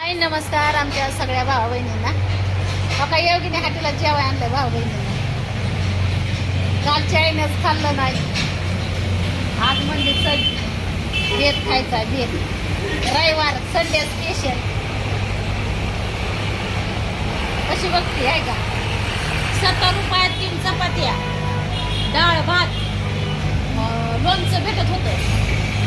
हाय नमस्कार आमच्या सगळ्या भावा बहिणींना बघा योगिनी हाटीला जेवाय आणलं भाऊ बहिणींना कालच्या आईनंच खाल्लं नाही. आज म्हणजे सण बेत खायचा बेत रविवार संडे स्पेशल कशी बघते आहे का? सत्तर रुपयात तीन चपात्या डाळ भात. लोणचं भेटत होतं.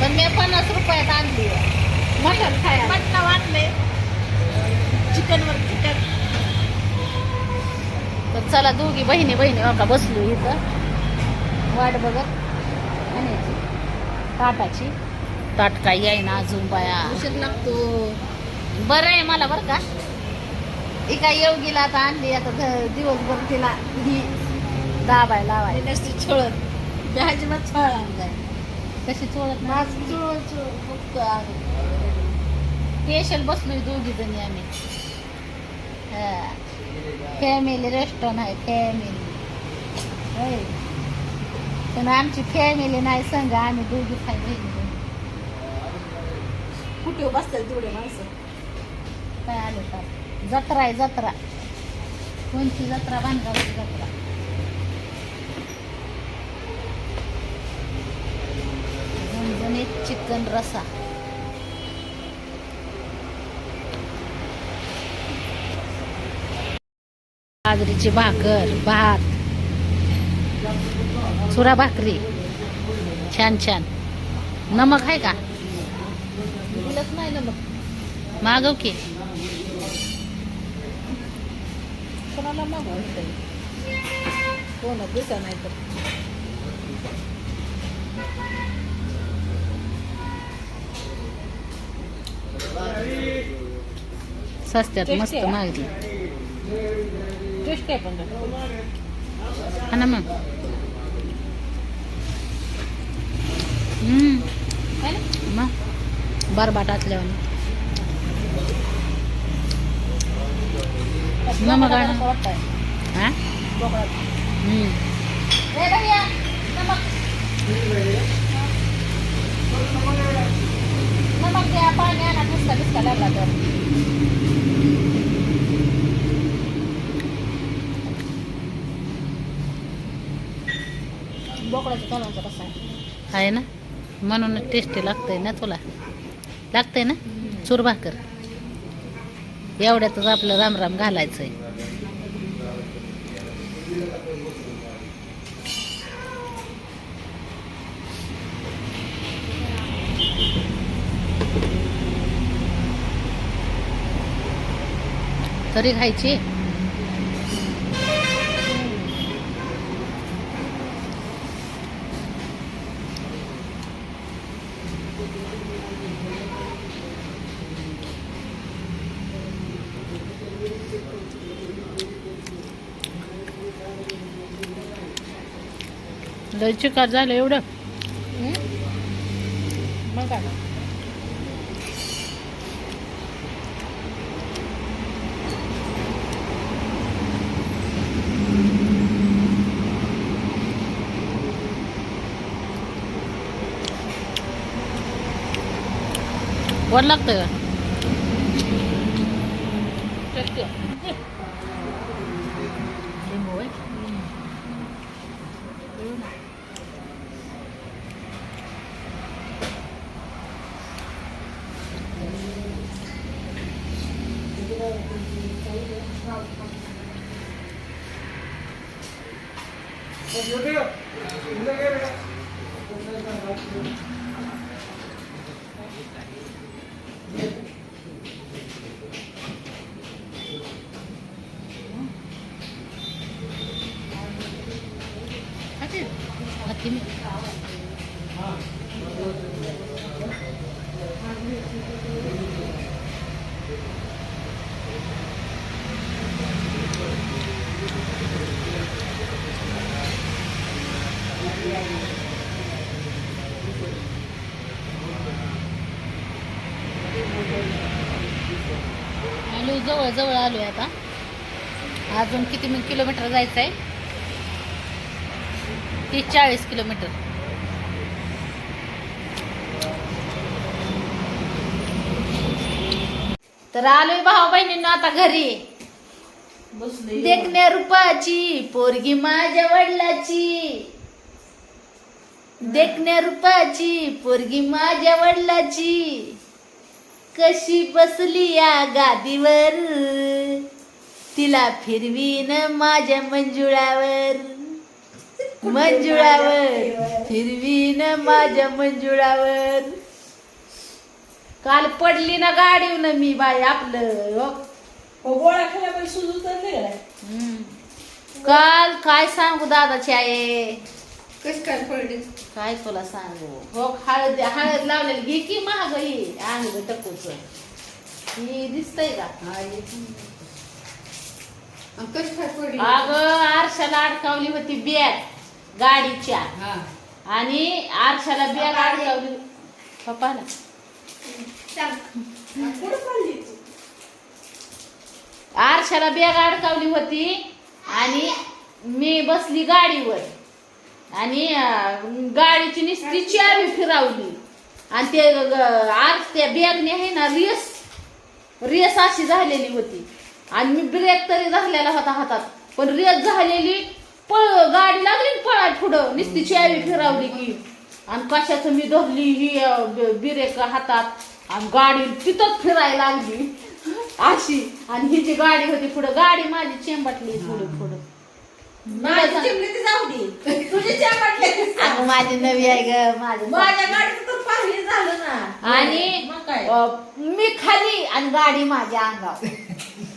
पण मी पन्नास रुपयात आणली. मटण खायला. पटका वाटले चिकनवर चिकन तर चला दोघी बहिणी बहिणी का बसलो इथं. वाट बघत आणायची. ताटाची. ताट काय याय ना अजून बाया. उशीर लागतो. बरं आहे मला बरं का. ही काय योगीला आता आणली आता दिवसभर तिला ही दाबाय लावाय नसते छळत? मी अजिबात छळ आणलाय कशी चोळत माझ जुळ जुळ फक्त आहे. स्पेशल बसलोय दोघी जणी आम्ही. फॅमिली रेस्टॉरंट आहे फॅमिली पण आमची फॅमिली नाही संघ आम्ही दोघी खाय बहिणी. कुठे बसतात तेवढे माणसं? काय आलं तर जत्रा आहे जत्रा. कोणती जत्रा? बांधगावची जत्रा. चिकन रसा बाजरीची भाकर भात चुरा भाकरी. छान छान. नमक आहे का? नाही ना मग मागव की. कोणाला कोण दिसा नाही तर. Tasty मस्त आहे. पण हा ना मग है नमक हा द्या पाणी आणा तर बोकडाच्या तोंडाचा कसा आहे ना? म्हणून टेस्टी लागतंय ना तुला? लागतंय ना? चूर भाकर. एवढ्यातच आपलं राम राम घालायचंय. तरी खायची? लय चिकार झालं एवढं. मग काय? वर लागतंय का टेस्ट आहे. लिंबू आहे हाती जवळ आलो जवळ आता. अजून किती मी किलोमीटर जायचं आहे तीस चाळीस किलोमीटर. तर आलोय भाऊ बहिणींना आता घरी. देखण्या रूपाची पोरगी माझ्या वडिलाची. देखण्या रूपाची पोरगी माझ्या वडिलाची. कशी बसली या गादीवर? तिला फिरवीन माझ्या मंजुळावर. मंजुळावर. फिरवीन माझ्या मंजुळावर. काल पडली ना गाडीवर मी बाई आपलं हो. हो सुजू गेलाय हम्म. काल काय सांगू दादाची आहे कस काय पडली? काय तुला सांगू? हो हळद हळद लावलेली. घे की महाग ही. अंग टकूच. ही दिसतंय का? कस काय पडली? अगं आरशाला अडकावली होती बॅग. गाडीच्या. हा. आणि आरशाला अडकावली पप्पाला कुठं पडली तू? आरशाला बॅग अडकावली होती आणि मी बसली गाडीवर. आणि अं, गाडीची नुसती चावी फिरावली. आणि ते आर त्या बॅगने आहे ना रेस रेस अशी झालेली होती. आणि मी ब्रेक तरी धरलेला होता हातात. पण रेस झालेली पळ गाडी लागली ना पळाय पुढं. नुसती चावी फिरावली की. आणि कशाचं मी धरली ही ब्रेक हातात. आणि गाडी तिथंच फिरायला लागली. अशी. आणि ही जी गाडी होती पुढं. गाडी माझी चेंबटली पुढं पुढं. माझी चिमणी ती जाऊ दे. तुझी चिमटली अगं माझी नवी आहे ग. माझी माझ्या गाडीत तर पाहिजे झालं ना. आणि मग काय? अं, मी खाली आणि गाडी माझ्या अंगावर.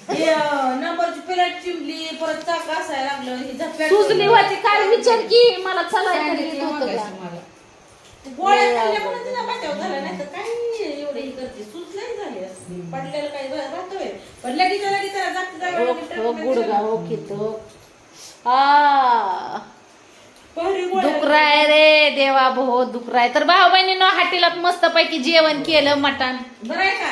हे, नंबरची प्लेट चिमली परत चाक असायला लागलं ही होती काय? विचार की मला चलायला येत होतं का? गोळ्या खाल्ल्या म्हणून तिला बचाव झाला नाही तर काही एवढे ही करते? सुचलंही झाली असती. पडलेलं काही राहतोय. पण लगेच लगेच त्याला जागेवर लगेच गुडगा आ दुखराय रे देवा भो दुखराय. तर भाऊ बहिणीनं हाटीला मस्त पैकी जेवण केलं मटण. बरं का?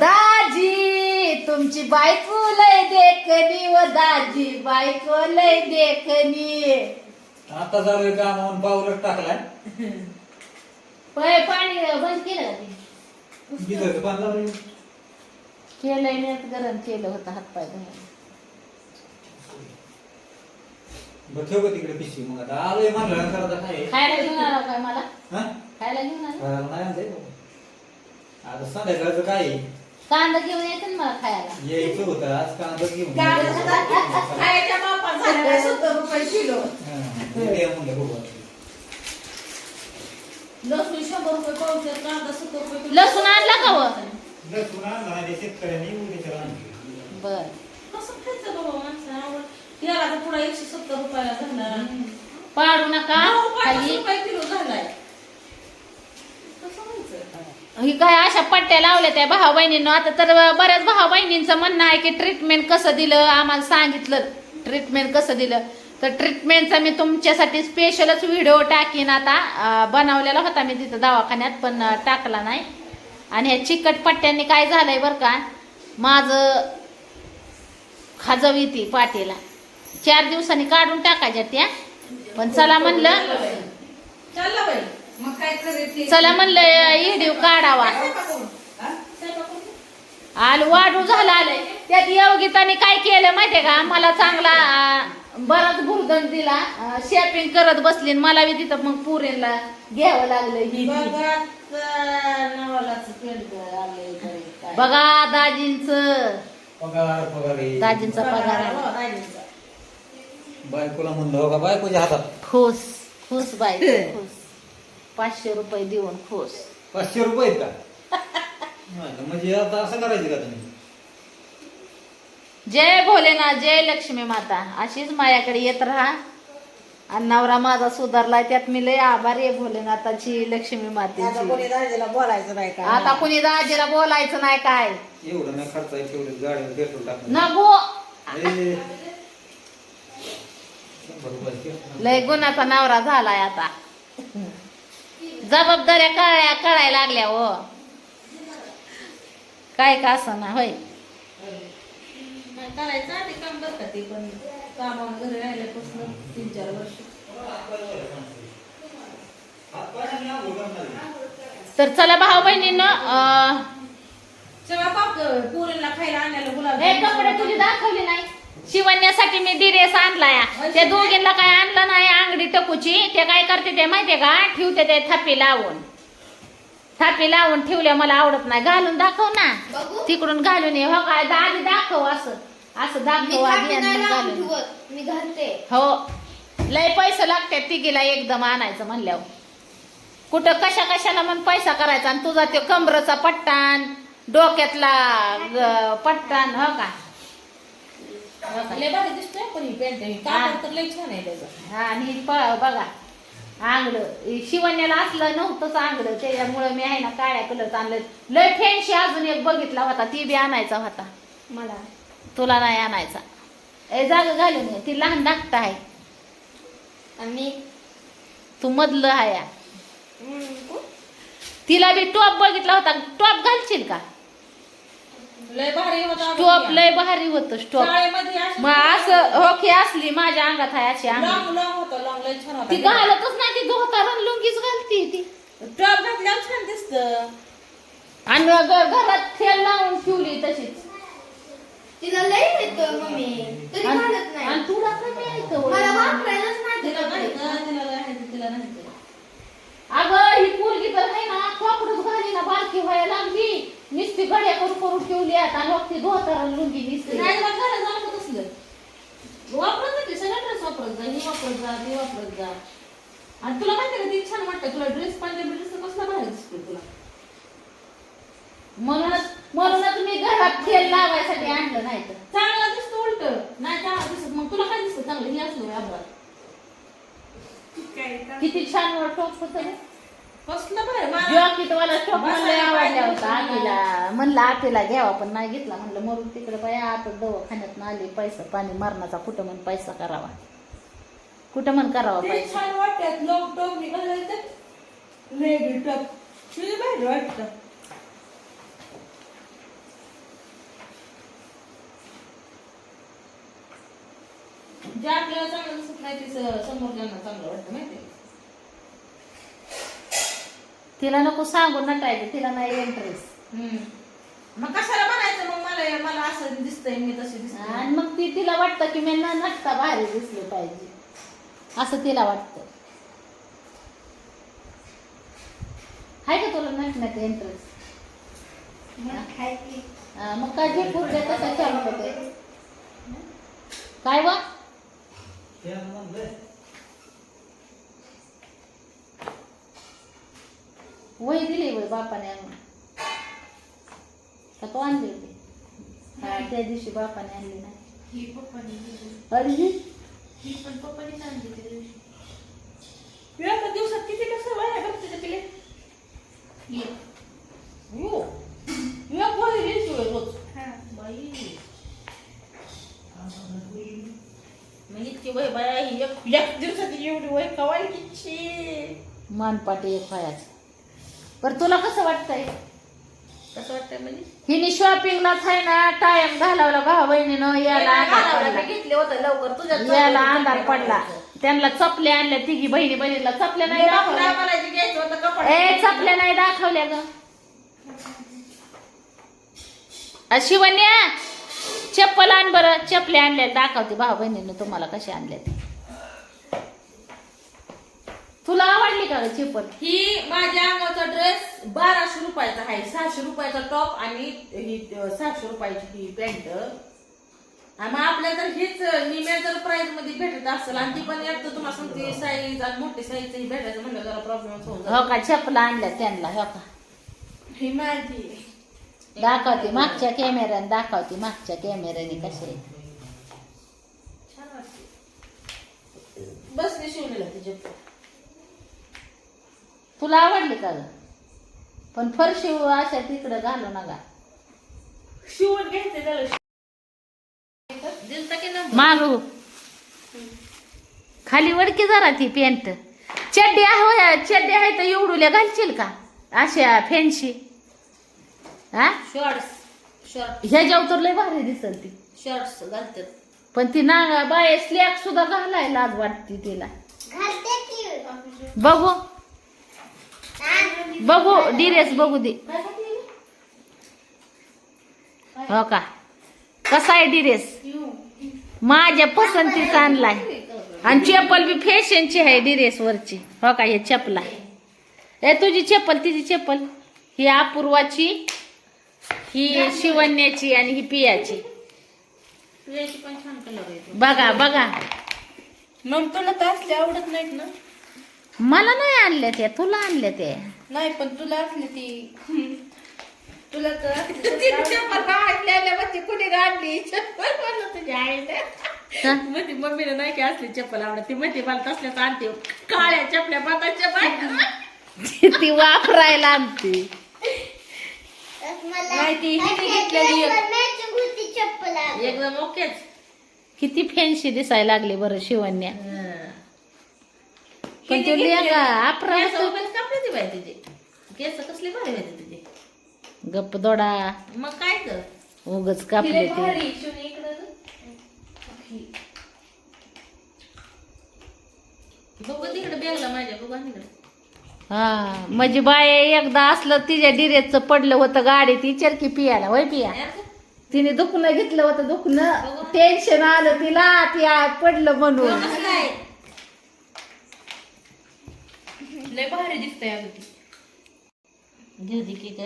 दाजी तुमची बायको लय देखणी व दाजी. बायको लय देखणी. आता आहे काम म्हणून पाऊलच टाकलाय. पाणी बंद केलं का. केलंय मी गरम केलं होतं हातपाय धुवायला. बरं ठेव का तिकडे पिशवी मग आता आलोय म्हणलं तर आता काय आहे? खायला घेऊन आला काय मला हा? खायला घेऊन आला खायला नाही आणलंय बाबा. आता संध्याकाळचं काय आहे? कांदा घेऊन यायचं ना मला खायला यायचं होतं आज कांदा घेऊन कांदा खायच्या मापात झालेला सत्तर रुपये किलो द्या म्हणलं बघू. लसूण शंभर रुपये पावशेर कांदा सत्तर रुपये किलो. लसूण आणला का व? लसूण आणला नाही, शेतकऱ्यांनी आणलं. बर कसं खायचं बाबा तर पुढे एकशे सत्तर रुपयाला झाला पाडू नका. खाली. रुपये किलो झालाय. ही काय अशा पट्ट्या लावल्या त्या भाऊ बहिणीनं आता तर बऱ्याच भाऊ बहिणींचं म्हणणं आहे की ट्रीटमेंट कसं दिलं? आम्हाला सांगितलं. ट्रीटमेंट कसं दिलं? तर ट्रीटमेंटचा मी तुमच्यासाठी स्पेशलच व्हिडिओ टाकीन आता. बनवलेला होता मी तिथं दवाखान्यात पण टाकला नाही. आणि ह्या चिकट पट्ट्यांनी काय झालंय बरं का? माझं खाजवी ती पाठीला चार दिवसांनी काढून टाकायच्या त्या. पण चला म्हणलं चाललं बाई. मग काय करायचं? चला म्हणलं व्हिडिओ काढावा. आलं वाढू झालं आलंय त्यात योगिताने काय केलं माहितीये का? मला चांगला बराच भुर्दंड दिला. शॉपिंग करत बसली आणि मला बी तिथं मग पुरीला घ्यावं लागलं ही. बघा दाजींच. पगार पगार आहे. दाजींचा पगार. बायकोला म्हणलं हो का बायकोच्या हातात. खुश खुश बाई खुश पाचशे रुपये देऊन खुश पाचशे रुपये आहेत का? नाही, म्हणजे आता असं करायचं का तुम्ही? जय भोलेनाथ जय लक्ष्मी माता. अशीच माझ्याकडे येत राहा. आणि नवरा माझा सुधारलाय त्यात मी लय आभारी आहे भोलेनाथाची लक्ष्मी आता मातेची कोणी दाजीला बोलायचं नाही का? आता कुणी दाजीला बोलायचं नाही काय? एवढं नाही खर्च आहे तेवढं गाडीवर पेट्रोल टाकलं नको. ए, लय गुणाचा नवरा झालाय आता. जबाबदाऱ्या कळल्या कळायला लागल्या हो. काय का असं ना होय करायचं आधी काम बरं ते पण. कामावर घरी राहिल्यापासून तीन चार वर्ष. तर चला भाऊ बहिणीनं पोरींना खायला आणायला गुलाब हे कपडे तुझी दाखवली नाही. शिवण्यासाठी मी डिरेस आणलाय त्या दोघींना काय आणलं नाही अंगडी टकूची. ते काय करते ते माहितीये का? ठेवते ते थापी लावून. थापी लावून ठेवल्या मला आवडत नाही. घालून दाखव ना. तिकडून घालून ये. हो काय आधी दाखव असं. असं दाखव आधी घालून. हो. लय पैसे लागतात तिघीला एकदम आणायचं म्हणल्यावर. कुठं कशा कशाला मग पैसा करायचा? आणि तुझा ते कमरचा पट्टान डोक्यातला पट्टान हो का? लय भारी दिसतोय पण ही ही. कापड तर लय छान आहे त्याचं. हा, आणि बघा. आंगड शिवण्याला असलं नव्हतंच आंगड त्याच्यामुळे मी आहे ना काळ्या कलरचं आणलं लय फॅन्सी अजून एक बघितला होता. ती बी आणायचा होता. मला? तुला नाही आणायचा. ए जागा घालून ये. ती लहान धाकटा आहे. आणि तू मधलं आहे. हम्म, कोण? तिला बी टॉप बघितला होता. टॉप घालशील का? लय भारी होता टॉप लय भारी होतं टॉप शाळेमध्ये अशी- मग असं हो की असली माझ्या अंगात आहे अशी अंग लॉंग लॉंग होता लॉंग लय छान होता. ती घालतच नाही ती धोतारण लुंगीच घालती ती. टॉप घातल्यावर छान दिसत. आणि घरात तेल लावून ठेवली तशीच. तिला लय येतं मम्मी. तरी घालत नाही. आणि तुला कमी मला? वापरायलाच नाही? तिला नाही तिला नाही अगं ही पोरगी तर आहे ना खोकडच घाली ना बारकी व्हायला लागली. नुसती गड्या करून करून ठेवली आता आणि मग ती धोतारण लुंगी दिसते नाही मग घरात नको तसलं वापरत नाही सगळ्या ड्रेस वापरत जा ही वापरत जा ती वापरत जा. आणि तुला माहिती का ती छान वाटतं तुला ड्रेस पंजाबी ड्रेस कसला भारी दिसतो तुला. म्हणूनच म्हणूनच मी घरात तेल लावायसाठी आणलं नाही तर. चांगला दिसतो उलट. नाही चांगला दिसत मग तुला काय दिसतं? चांगलं हे असलं व्यापार किती छान टॉप होत कसलं भारी मला जॉकेट वाला टॉप मला लय आवडला होता आतीला म्हणलं आतीला घ्यावा पण नाही घेतला. म्हणलं मरून तिकडे बाया आता दवाखान्यात आले पैसा पाणी मरणाचा कुठं म्हण पैसा करावा. कुठं म्हण करावा ते पैसा? छान वाटतात लोक टॉप निघाले लेडी टॉप तुझे भारी वाटतं जे आपल्याला चांगलं दिसत नाही ते स- समोरच्यांना चांगलं वाटतं माहिती तिला नको सांगू नटायचं. तिला नाही इंटरेस्ट मग कशाला म्हणायचं मग मला? मला असं दिसतंय मी तशी दिसते आणि मग ती तिला वाटतं की मी न नटता भारी दिसले पाहिजे. असं तिला वाटतं. आहे का तुला नटण्यात इंटरेस्ट. मग काय जे पुरले तसं चालू होते. काय वा? वही दिली वय बापाने आणून. का तो आणली होती? हा, त्या दिवशी बापाने आणली नाही. ही पप्पानी दिली. अरे ही? ही पण पप्पानीच आणली त्या दिवशी. एका दिवसात किती कसं वाया ते पिले? ही. एक वही लिहितोय रोज. हा. बाई. मग इतकी वय बाया ही एक एक दिवसाची एवढी वय कवाय किती? मानपाटी एक व्हायचं बरं तुला कसं वाटतंय? कसं वाटतंय म्हणजे? हिने शॉपिंगला आहे ना टाइम घालवला भाऊ बहिणीनं याला अंधार पडला. घेतले होते लवकर तुझ्या याला अंधार पडला. त्यांना चपल्या आणल्या तिघी बहिणी बहिणीला चपल्या नाही दाखवल्या. मला जे घ्यायचं होतं कपडे. ए चपल्या नाही दाखवल्या ग. अ, शिवन्या चप्पल आण बरं. चपल्या आणल्या दाखवते भाऊ बहिणीनं तुम्हाला कशी आणल्या ते तुला आवडली का ग चप्पल ही माझ्या अंगाचा ड्रेस बाराशे रुपयाचा आहे. सहाशे रुपयाचा टॉप आणि ही सहाशे रुपयाची ही पॅन्ट आणि मग आपल्या जर हीच निम्या जर प्राइसमध्ये भेटत असेल. आणि ती पण एक तर तुम्हाला सांगते साईज आणि मोठी साईज ही भेटायचं म्हणलं जरा प्रॉब्लेम होऊन जातो. हो का? चप्पल आणल्या त्यांना हो का? ही माझी दाखवते मागच्या कॅमेऱ्याने दाखवते मागच्या कॅमेऱ्याने कसे आहेत. छान वाटते. बसने शिवलेला ती चप्पल. तुला आवडली का ग? पण फरशी अशा तिकडं घालू नका. शिवून घ्यायचं त्याला. दिलता की नंबर मागू. खाली वडकी जरा ती पॅन्ट चड्डी आहे चड्डी आहे तर एवढूल्या घालशील का? अशा फॅन्सी हा? शॉर्ट्स शॉर्ट ह्याच्यावर तर लय भारी दिसल ती. शॉर्ट्स घालतात. पण ती ना बाय स्लॅक सुद्धा घालाय लाज वाटते तिला. घालते की. बघू. बघू डिरेस बघू दे? हो का? कसा आहे ड्रेस माझ्या पसंतीचा आणलाय. आणि चप्पल बी फॅशनची आहे ड्रेस वरची. हो का? हे चपला ए तुझी चप्पल तिची चप्पल. ही अपूर्वाची ही शिवण्याची आणि ही पियाची. तुझ्याची पण छान कलर आहे. बघा बघा. मग तुला तर असले आवडत नाहीत ना. मला नाही आणल्या त्या तुला आणल्या त्या नाही पण तुला असली ती. तुला तर असली तर चप्पल ती चप्पल म्हणलं तुझ्या आईने हा? मग ती मम्मीने नाही की असली चप्पल आवडत? ती म्हणते मला तसल्याच आणते. काळ्या चपल्या बंदाच्या बाहेर ती वापरायला आणते. नाही, ती हिने घेतलेली एक. मॅचिंग होती चप्पल आहे. एकदम ओकेच. किती फॅन्सी दिसायला लागली बरं शिवण्या. पण ते. लेगा आपरा केस वगैरे कापले ती बाई तिचे. केस कसले भारी होते तिचे. गप्प दोडा. मग काय उगच कापले ते. बघू तिकडे बेगला माझ्या बघू आणि इकडे हा म्हणजे बाय एकदा असलं तिच्या डिरेचं पडलं होतं गाडीत विचार की पियाला होय पिया? तिने दुखणं घेतलं होतं दुखणं. टेन्शन आलं तिला ती आ- पडलं म्हणून. कसलं आहे लय भारी दिसतंय अगं ती. घेऊ की ग.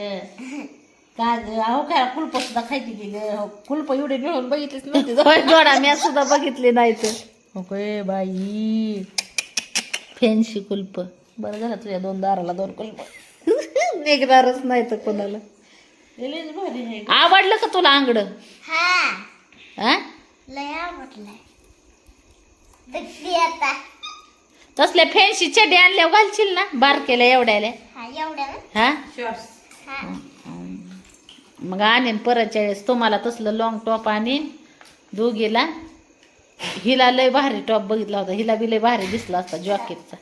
का ग अहो काय कुलप सुद्धा खायची की ग. कुलप एवढे मिळून बघितलीच नव्हती जोडा मी सुद्धा बघितली नाही तर ओके बाई. फॅन्सी कुलप. बरं झालं तुझ्या दोन दाराला दोन कुलप. निघणारच नाही तर कोणाला हे आवडलं का तुला आंगड हा. हा लय आता. तसल्या फॅन्सी चड्डी आणल्या घालशील ना? बारकेला एवढ्याला. हा एवढ्या ना हा? शॉर्ट्स हा. मग आणीन परतच्या वेळेस तुम्हाला तसलं लॉंग टॉप आणीन दोघीला. हिला लय भारी टॉप बघितला होता. हिला बी लय भारी दिसला असता जॉकेटचा.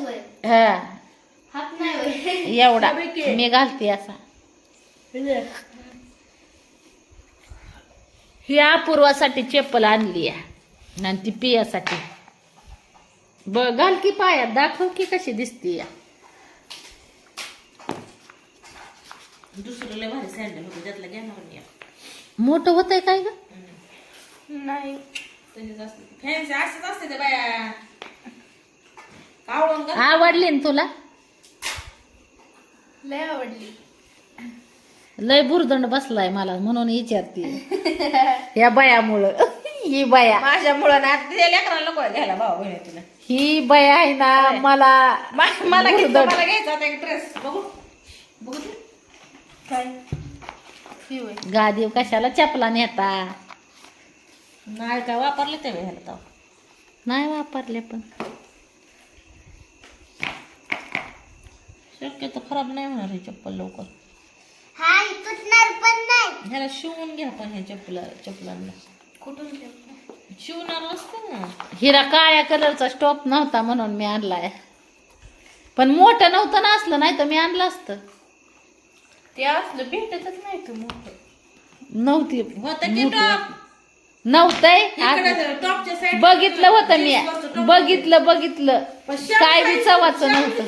होय. हा. हात नाही होय. एवढा. मी घालते असा. ही अपूर्वासाठी चप्पल आणली आहे. आणि ती पियासाठी. ब घाल की पायात दाखव की कशी दिसती या दुसरं लय भारी सँडल होतं त्यातलं घेणार मी मोठं होतंय काय ग? नाही. तशीच असते फॅन्सी असंच असते ते बाया. कावळून का? आवडली ना तुला? लय आवडली. लय बुरदंड बसलाय मला म्हणून विचारते या बयामुळं. ही बया. माझ्यामुळं ना ते लेकराला नको घ्यायला भाऊ बहिणी तुला. ही बया आहे ना मला मा- मला घ्यायचं बुरदंड. मला घ्यायचा होता एक ड्रेस बघू. बघू ते. काय? ही होय. गादीव कशाला चपला नेता? नाही काय वापरले ते ह्याला नाही वापरले पण. शक्यतो खराब नाही होणार हे चप्पल लवकर. हा तुटणार पण नाही. ह्याला शिवून घ्या पण ह्या चप्पला चप्पलांना कुठून शिवणार नसतं ना. हिरा काळ्या कलरचा स्टॉप नव्हता म्हणून मी आणलाय. पण मोठं नव्हतं ना असलं नाही तर मी आणलं असतं. ते असलं भेटतच नाही तू मोठं. नव्हती. होतं की टॉप नव्हतंय. इकडे टॉपच्या साईड बघितलं होतं मी. बघितलं बघितलं. काय बी चवाचं नव्हतं.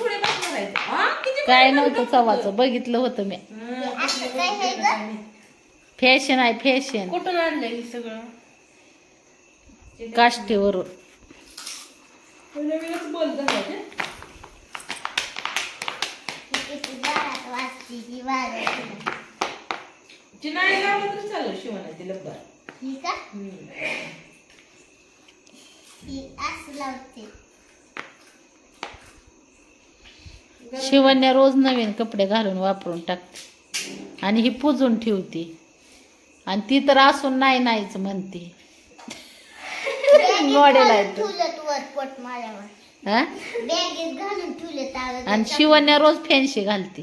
काय नव्हतं चवाचं बघितलं होतं मी. फॅशन आहे फॅशन कुठून आणलं हे सगळं? काष्टीवरून. ही ही ही शिवण्या रोज नवीन कपडे घालून वापरून टाकते. आणि ही पुजून ठेवते. आणि ती तर असून नाही नाहीच म्हणते. मॉडेल आहे तो. ठुलत वर पोट माझ्यावर हा? बॅगेत घालून ठुले तागत आणि शिवण्या रोज फॅन्सी घालते.